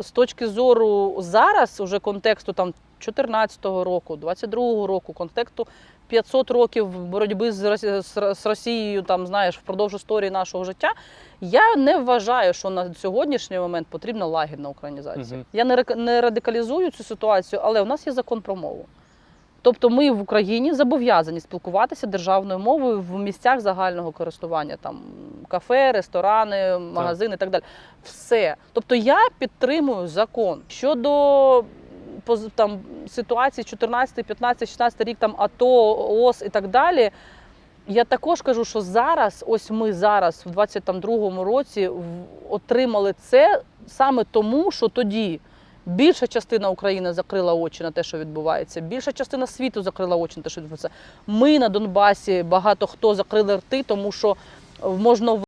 з точки зору зараз, уже контексту там 14-го року, 22-го року, контексту 500 років боротьби з Рос- з- з Росією, там знаєш, впродовж історії нашого життя. Я не вважаю, що на сьогоднішній момент потрібна лагідна українізація. Мгм. Я не не радикалізую цю ситуацію, але у нас є закон про мову. Тобто ми в Україні зобов'язані спілкуватися державною мовою в місцях загального користування, там кафе, ресторани, магазини і так далі. Все. Тобто я підтримую закон щодо там ситуації 14, 15, 16 рік, там АТО, ООС і так далі. Я також кажу, що зараз, ось ми зараз, в 22-му році, отримали це саме тому, що тоді більша частина України закрила очі на те, що відбувається, більша частина світу закрила очі на те, що відбувається. Ми на Донбасі багато хто закрили рти, тому що е, можна